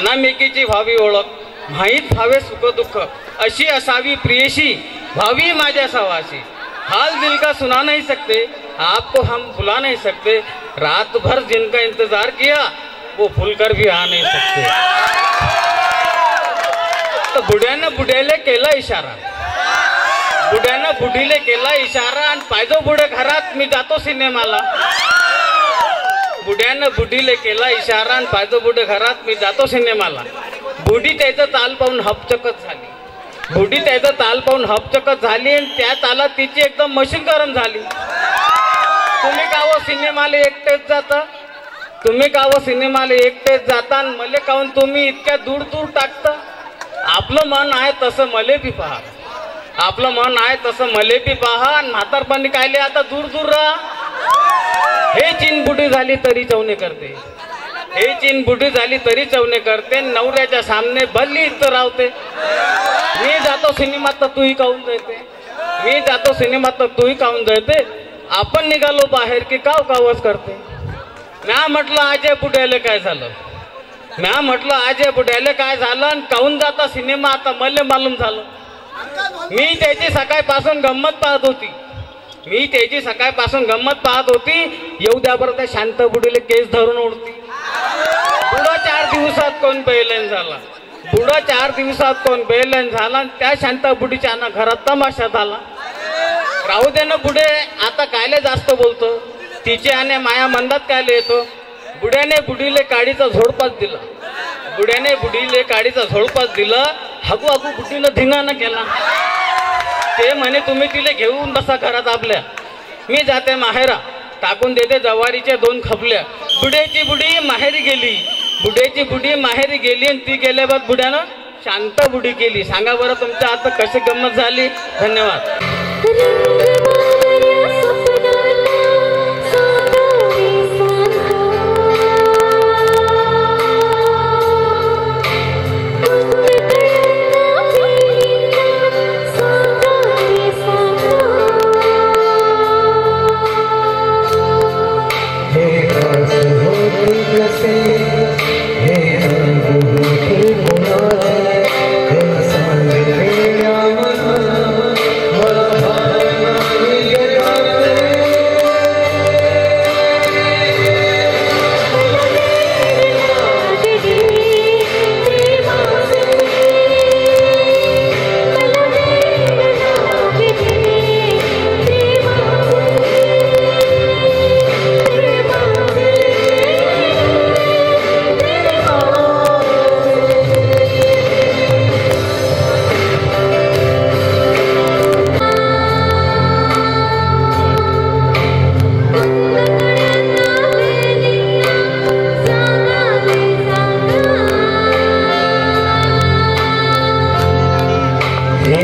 अनामेकीची व्हावी ओळख माहीत व्हावे सुखदुःख अशी असावी प्रियशी व्हावी माझ्या सवाशी. हाल दिल का सुना नहीं सकते आपको हम भुला नहीं सकते रात भर जिनका इंतजार किया वो भूलकर भी आ नहीं सकते. तर बुड्यानं बुड्याला केला इशारा. बुड्यानं बुढीले केला इशारा आणि पायदो बुडे घरात मी जातो सिनेमाला. बुड्यानं बुढीले केला इशारा आणि पाहिजो बुडे घरात. मी जातो सिनेमाला. बुढी त्याचं ताल पाहून हपचकत झाली. बुढी त्याचं ताल पाहून हपचकत झाली आणि त्या तालात तिची एकदम मशीन गरम झाली. तुम्ही का व सिनेमाला एकटेच जाता. तुम्ही का व सिनेमाला एकटेच जाता आणि मले काहून तुम्ही इतक्या दूर दूर टाकता? आपलं मन आहे तसं मले बी पहा. आपलं मन आहे तसं मले बी पहा. आणि म्हातारपणी कायले आता दूर दूर राहा. हे चीन बुडी झाली तरी चवणे करते. हे चीन बुडी झाली तरी चवणे करते. नवऱ्याच्या सामने भल्ली इथं रावते. मी जातो सिनेमात तर तूही काहून जायते. मी जातो सिनेमात तर तूही काहून जायते. आपण निघालो बाहेर की काव कावच करते. म्या म्हटलं आजे पुढ्याले काय झालं? म्या म्हटलं आजे बुड्याला काय झालं आणि काहून जाता सिनेमा? आता मले मालूम झालं. मी त्याची सकाळपासून गंमत पाहत होती. मी त्याची सकाळपासून गंमत पाहत होती येऊ द्या बरं त्या शांत बुडीले केस धरून उडती पुढं चार दिवसात कोण बेलन झाला? पुढं चार दिवसात कोण बेलन झाला? आणि त्या शांत बुडीच्या ना घरात तमाशा झाला. राहू दे ना बुढे आता कायले जास्त बोलतो? तिचे आणि माया मंदात कायले येतो? बुड्याने बुडीले काडीचा झोडपाच दिला. बुड्याने बुडीले काडीचा झोडपाच दिला हगू हगू बुडीनं धिंगाणं केला. ते म्हणे तुम्ही तिले घेऊन बसा घरात आपल्या. मी जाते माहेरा. टाकून देते जवारीच्या दोन खपल्या. बुड्याची बुडी माहेरी गेली. बुड्याची बुडी माहेरी गेली आणि ती गेल्या बुड्यानं शांत बुडी केली. सांगा बरं तुमच्या आता कशी गंमत झाली? धन्यवाद. हे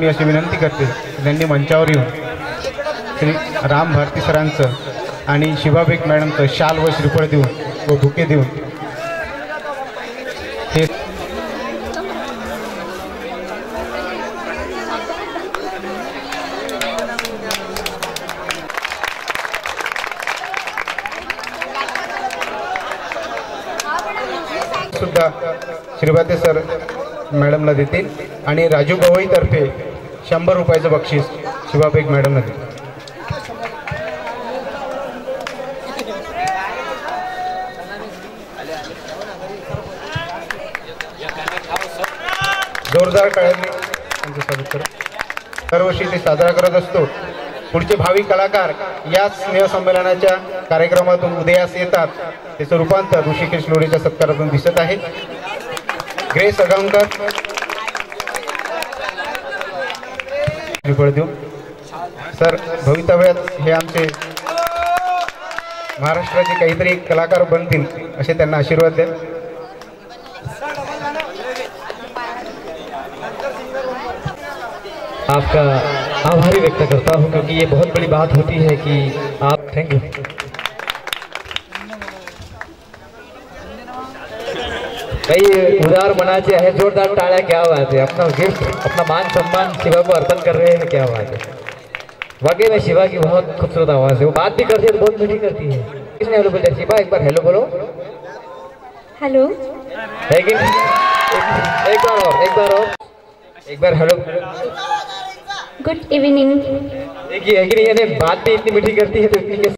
मी अशी विनंती करते त्यांनी मंचावर येऊन श्री राम भारती सरांचं आणि शिवाबेक मॅडमचं शाल व श्रीफळ देऊन व बुके देऊन हे सुद्धा श्रीभाते सर मॅडमला देतील आणि राजू गवईतर्फे शंभर रुपयाचं बक्षीस शिवाबेग मॅडम दिलं जोरदार कळ्यांनी त्यांचं स्वागत दरवर्षी ते साजरा करत असतो. पुढचे भावी कलाकार या स्नेहसंमेलनाच्या कार्यक्रमातून उदयास येतात. त्याचं रूपांतर ऋषिकेश लोढेच्या सत्कारातून दिसत आहे. ग्रेस अगांकर श्रीफळ देऊ सर भवितव्यात हे आमचे महाराष्ट्राचे काहीतरी कलाकार बनतील, असे त्यांना आशीर्वाद द्या आपका आभारी व्यक्त करता हूँ, क्योंकि ये बहुत बड़ी बात होती है कि आप थैंक यू भाई उदार मनाचे है जोरदार टाड़ा क्या बात है. अपना गिफ्ट अपना मान सम्मान शिवा को अर्पण कर रहे हैं क्या बात है. वाकई में शिवा की बहुत खूबसूरत आवाज़ है. वो बात भी करती है तो बहुत मीठी करती है. किसने हेलो बोलते शिवा एक बार हेलो बोलो. हेलो. एक, बार और एक बार और. एक बार हेलो. गुड इवनिंग देखिए बात भी इतनी मीठी करती है तो इतनी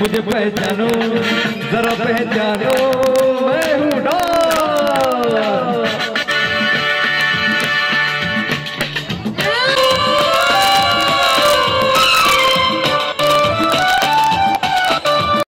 मुझे पहचानो जरा पहचानो। Wow.